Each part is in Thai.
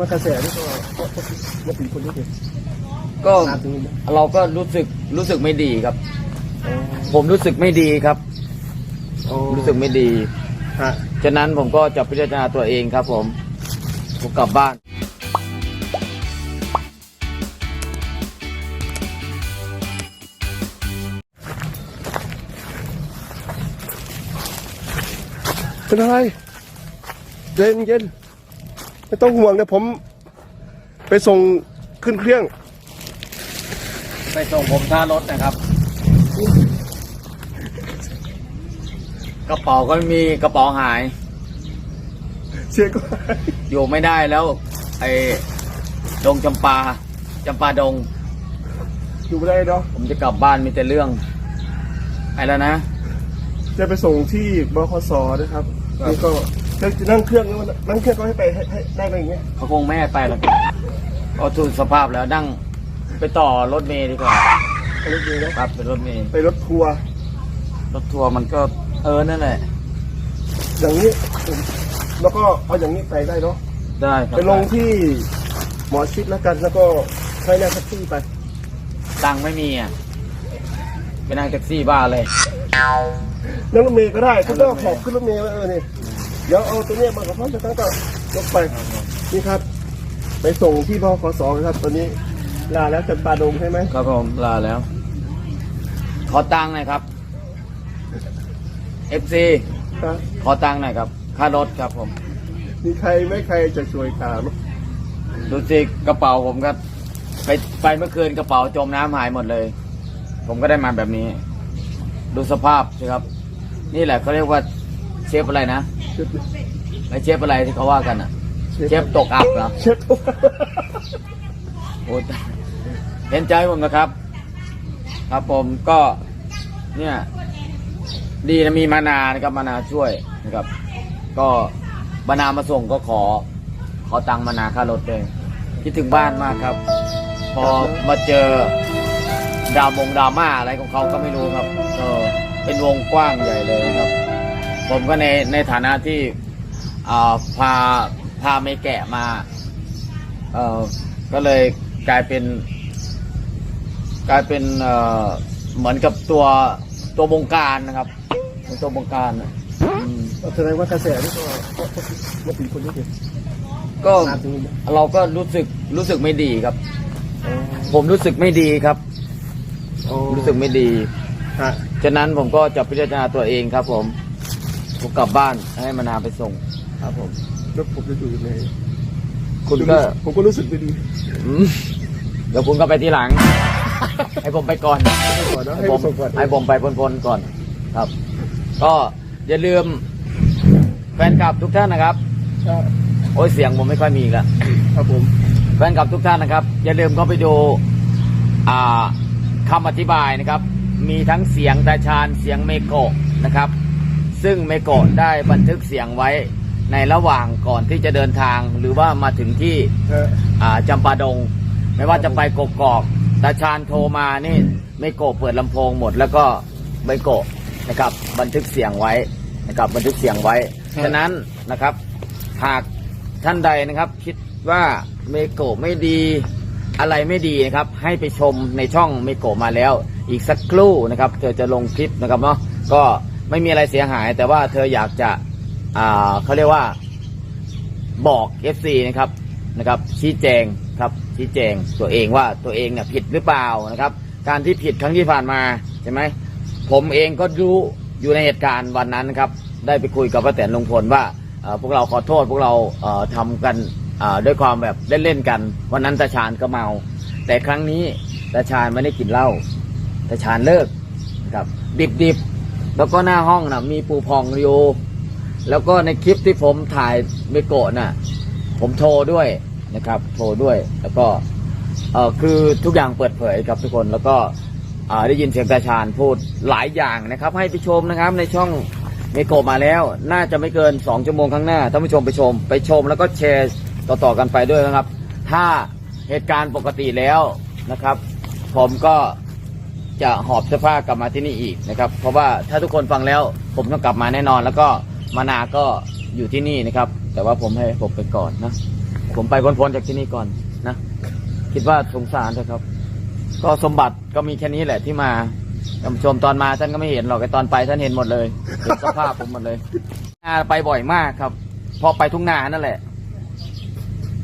ว่ากระแสนี่ก็ก็ก็มาถึงคนที่เห็นก็ตามถึงนี้นะเราก็รู้สึกรู้สึกไม่ดีครับอ๋อผมรู้สึกไม่ดีครับ อ๋อรู้สึกไม่ดี ฮะ ฉะนั้นผมก็จะพิจารณาตัวเองครับ ผมผมกลับบ้าน เป็นอะไรเย็นเย็น ไม่ต้องห่วงนะผม ไปส่งขึ้นเครื่อง ไปส่งผมท่ารถนะครับ กระเป๋าก็ไม่มีกระเป๋าหาย เสียก็อยู่ไม่ได้แล้ว ไอ้ดงจำปาจำปาดง อยู่ไม่ได้เนาะผมจะกลับบ้านมีแต่เรื่องไอ้แล้วนะ จะไปส่งที่บขสนะครับนี่ก็ จะนั่งเครื่องแล้วนั่งเครื่องก็ให้ไปให้ให้ได้ไปอย่างเงี้ยเขาคงไม่ให้ไปหรอกก็ถูกสภาพแล้วนั่งไปต่อรถเมล์ดีกว่าไปรถเมล์นะครับเป็นรถเมล์ไปรถทัวร์รถทัวร์มันก็เออนั่นแหละอย่างนี้ผมแล้วก็เอาอย่างนี้ไปได้เนาะได้ครับไปลงที่หมอชิดแล้วกัน แล้วก็ให้นั่งแท็กซี่ไปตังค์ไม่มีอะไปนั่งแท็กซี่บ้าเลยนั่งรถเมล์ก็ได้คุณก็หอบขึ้นรถเมล์ไว้เออนี่ เดี๋ยวเอาตัวเนี้ยมากับพ่อจะตั้งก็ยกไปนี่ครับ ไปส่งที่บขสครับตอนนี้ลาแล้วจันปาดงใช่ไหมครับผมลาแล้ว ขอตังค์หน่อยครับ FC ครับขอตังค์หน่อยครับ ค่ารถครับผม มีใครไหม่ใครจะช่วยถามดูสิกระเป๋าผมก็ไปไปเมื่อคืนกระเป๋าจมน้ำหายหมดเลย ผมก็ได้มาแบบนี้ ดูสภาพสิครับ นี่แหละเขาเรียกว่า เชฟอะไรนะไอเชฟอะไรที่เขาว่ากันอะ เชฟตกอับเหรอเชฟโอ้ตายเห็นใจผมนะครับ ครับผมก็เนี่ย ดีนะมีมานานะครับมานาช่วยนะครับ ก็มานามาส่งก็ขอ ขอตังค์มานาค่ารถเลยคิดถึงบ้านมากครับ พอมาเจอดรามงดราม่าอะไรของเขาก็ไม่รู้ครับก็เป็นวงกว้างใหญ่เลยครับ ผมก็ในในฐานะที่อ่าพาพาไม่แกะมาเอ่อก็เลยกลายเป็น กลายเป็นเอ่อเหมือนกับตัวตัวบงการนะครับเป็นตัวบงการอะอืมแสดงว่ากระแสนี่ก็ก็ก็มาถึงคนที่เห็นก็ตามถึงนี้นะเราก็รู้สึกรู้สึกไม่ดีครับอ๋อผมรู้สึกไม่ดีครับอ๋อรู้สึกไม่ดีฮะฉะนั้นผมก็จะพิจารณาตัวเองครับผม ผมกลับบ้านให้มานาไปส่ง ครับผม แล้วผมจะอยู่ยังไงคุณก็ผมก็รู้สึกไม่ดีอืมเดี๋ยวคุณก็ไปทีหลัง ให้ผมไปก่อน ให้ก่อนนะให้ให้ผผมมส่งก่อนให้ผมไปพ้นๆก่อนครับ ก็อย่าลืมแฟนคลับทุกท่านนะครับครับโอ้ยเสียงผมไม่ค่อยมีอีกแล้วครับผม แฟนคลับทุกท่านนะครับ อย่าลืมเข้าไปดูอ่าคำอธิบายนะครับ มีทั้งเสียงตาชาญเสียงเมโกะนะครับ ซึ่งเมโกะได้บันทึกเสียงไว้ในระหว่างก่อนที่จะเดินทาง หรือว่ามาถึงที่ฮะอ่าจำปาดง ไม่ว่าจะไปกกอกตาชาญโทรมานี่ไม่โกะเปิดลำโพงหมด แล้วก็ไม่โกะนะครับบันทึกเสียงไว้นะครับบันทึกเสียงไว้ฉะนั้นนะครับ หากท่านใดนะครับ คิดว่าเมโกะไม่ดีอะไรไม่ดีนะครับ ให้ไปชมในช่องเมโกะมาแล้ว อีกสักครู่นะครับเธอจะลงคลิปนะครับเนาะก็ ไม่มีอะไรเสียหาย แต่ว่าเธออยากจะอ่าเขาเรียกว่าบอก FC นะครับนะครับ ชี้แจงครับชี้แจงตัวเองว่าตัวเองเนี่ยผิดหรือเปล่านะครับ การที่ผิดครั้งที่ผ่านมาใช่ไหมผมเองก็รู้อยู่ในเหตุการณ์วันนั้นครับ ได้ไปคุยกับป้าแตนลุงพลว่าพวกเราขอโทษพวกเราเอ่อทำกันด้วยความแบบเล่นๆกัน วันนั้นตาชาญก็เมา แต่ครั้งนี้ตาชาญไม่ได้กินเหล้าตาชาญเลิกนะครับ ดิบๆ แล้วก็หน้าห้องนะมีปูพองอยู่แล้วก็ในคลิปที่ผมถ่ายเมโกะน่ะ ผมโทรด้วยนะครับ โทรด้วยแล้วก็เออคือทุกอย่างเปิดเผยครับทุกคนแล้วก็อ่าได้ยินเสียงตาชาญพูดหลายอย่างนะครับ ให้ไปชมนะครับในช่องเมโกะมาแล้ว น่าจะไม่เกิน 2 ชั่วโมงข้างหน้าท่านผู้ชมไปชม ไปชมแล้วก็แชร์ต่อๆกันไปด้วยนะครับ ถ้าเหตุการณ์ปกติแล้วนะครับ ผมก็ จะหอบเสื้อผ้ากลับมาที่นี่อีกนะครับ เพราะว่าถ้าทุกคนฟังแล้วผมต้องกลับมาแน่นอน แล้วก็มานาก็อยู่ที่นี่นะครับ แต่ว่าผมให้ผมไปก่อนนะ ผมไปพ้นๆจากที่นี่ก่อนนะ คิดว่าสงสารเถอะครับ ก็สมบัติก็มีแค่นี้แหละที่มาท่านผู้ชมตอนมาท่านก็ไม่เห็นหรอกแต่ตอนไปท่านเห็นหมดเลยเห็นสภาพผมหมดเลยนาไปบ่อยมากครับพอไปทุ่งนานั่นแหละ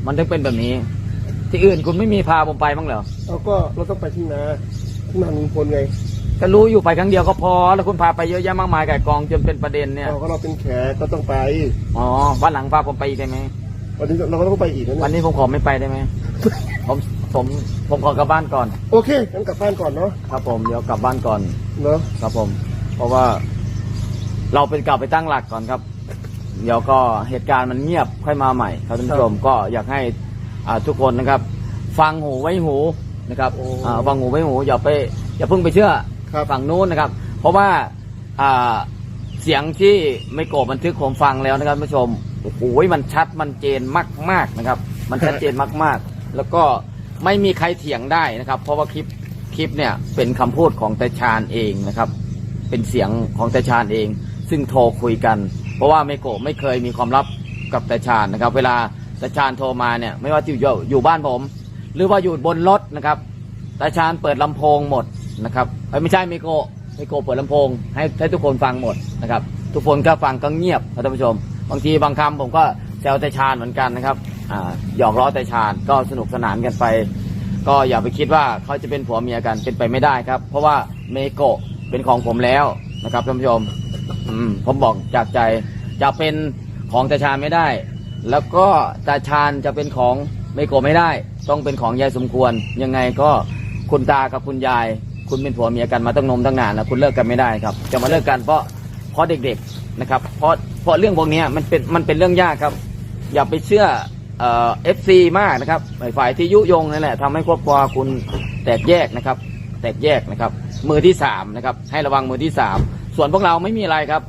มันถึงเป็นแบบนี้ ที่อื่นคุณไม่มีพาผมไปบ้างเหรอเราก็เราต้องไปที่งนา นาลุงพลไงก็รู้อยู่ไปครั้งเดียวก็พอ แล้วคุณพาไปเยอะแยะมากมายไก่กองจนเป็นประเด็นเนี่ยเราก็เราเป็นแขกก็ต้องไป อ๋อวันหลังพาผมไปอีกได้ไหมวันนี้เราก็ต้องไปอีกนะวันเนี่ยนี้ผมขอไม่ไปได้ไหมผมผมผมขอกลับบ้านก่อน โอเคงั้นกลับบ้านก่อนเนาะครับผมเดี๋ยวกลับบ้านก่อนเนาะครับผม เพราะว่า เราเป็นกลับไปตั้งหลักก่อนครับ เดี๋ยวก็เหตุการณ์มันเงียบค่อยมาใหม่ครับท่านผู้ชมก็อยากให้อ่าทุกคนนะครับ ฟังหูไว้หู นะครับอ่าฟังหูไว้หูอย่าไปอย่าเพิ่งไปเชื่อครับ ฝั่งนู้นนะครับ เพราะว่าอ่าเสียงที่ไม่โกรบันทึกผมฟังแล้วนะครับท่านผู้ชมโอ้โหมันชัดมันเจนมาก ๆนะครับ มันชัดเจนมากๆ แล้วก็ไม่มีใครเถียงได้นะครับ เพราะว่าคลิปคลิปเนี่ยเป็นคำพูดของตาชาญเองนะครับ เป็นเสียงของตาชาญเอง ซึ่งโทรคุยกัน เพราะว่าไมโกะไม่เคยมีความลับกับตาชาญนะครับ เวลาตาชาญโทรมาเนี่ย ไม่ว่าจะอยู่อยู่บ้านผม หรือว่าอยู่บนรถนะครับตาชาญเปิดลำโพงหมดนะครับไม่ใช่ไมโกะไมโกเปิดลำโพง ให้ให้ทุกคนฟังหมดนะครับ ทุกคนก็ฟังก็เงียบครับท่านผู้ชม บางทีบางคำผมก็แซวตาชาญเหมือนกันนะครับอ่าหยอกล้อตาชาญก็สนุกสนานกันไป ก็อย่าไปคิดว่าเขาจะเป็นผัวเมียกันเป็นไปไม่ได้ครับ เพราะว่าเมโกะเป็นของผมแล้วนะครับท่านผู้ชมอืมผมบอกจากใจจะเป็นของตาชาญไม่ได้ แล้วก็ตาชาญจะเป็นของเมโกไม่ได้ ต้องเป็นของยายสมควร ยังไงก็คุณตากับคุณยาย คุณเป็นผัวเมียกันมาตั้งนมตั้งนานแล้วคุณเลิกกันไม่ได้ครับ จะมาเลิกกันเพราะเพราะเด็กๆนะครับ เพราะเพราะเรื่องพวกนี้มันเป็นมันเป็นเรื่องยากครับ อย่าไปเชื่อเอ่อฟซีมากนะครับฝ่ายที่ยุยงนั่นแหละทำให้ครอบครัวคุณแตกแยกนะครับ แตกแยกนะครับ มือที่สามนะครับให้ระวังมือที่สามส่วนพวกเราไม่มีอะไรครับ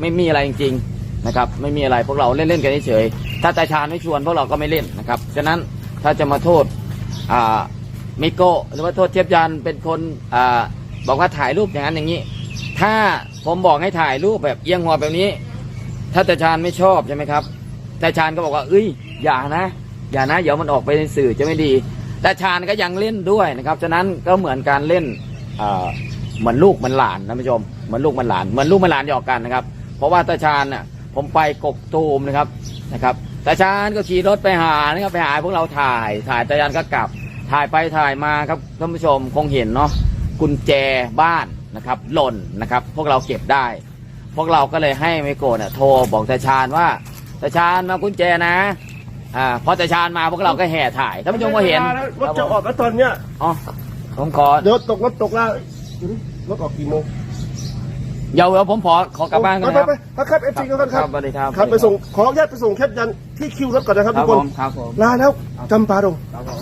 ไม่มีอะไรจริงๆ นะครับไม่มีอะไรพวกเราเล่นๆกันเฉยๆถ้าตาชาญไม่ชวนพวกเราก็ไม่เล่นนะครับฉะนั้นถ้าจะมาโทษมิโกหรือว่าโทษเชฟยันเป็นคนอบอกว่าถ่ายรูปอย่างนั้นอย่างนี้ ถ้าผมบอกให้ถ่ายรูปแบบเอียงหัวแบบนี้ ถ้าตาชาญไม่ชอบใช่ไหมครับตาชาญก็บอกว่าเอ้ยอย่านะ อย่านะเดี๋ยวมันออกไปในสื่อจะไม่ดีตาชาญก็ยังเล่นด้วยนะครับฉะนั้นก็เหมือนการเล่นเหมือนลูกเหมือนหลานนะผู้ชมเหมือนลูกเหมือนหลานเหมือนลูกเหมือนหลานหยอกกันนะครับ เพราะว่าตาชาญน่ะ ผมไปกกตูมนะครับนะครับตาชาญก็ขี่รถไปหานะครับไปหาพวกเราถ่ายถ่ายตาชาญก็กลับ ถ่ายไปถ่ายมาครับท่านผู้ชมคงเห็นเนาะกุญแจบ้านนะครับหล่นนะครับ พวกเราเก็บได้ พวกเราก็เลยให้ไมโกะเนี่ยโทรบอกตาชาญว่าตาชาญมากุญแจนะอ่าพอตาชาญมาพวกเราก็แห่ถ่ายท่านผู้ชมก็เห็นรถจะออกแล้วตอนเนี้ยอ๋อผมขอเดี๋ยวตกรถตกแล้วรถออกกี่โมง เดี๋ยวเดี๋ยวผมขอขอกลับบ้านกันไปนะครับ ไปไปครับเอฟซีก็ครับสวัสดีครับครับ ไปส่งขออนุญาตไปส่งแคปยันที่คิวรถก่อนนะครับครัทุบกคผนมครับผม ลาแล้วจำปาดง ครับผม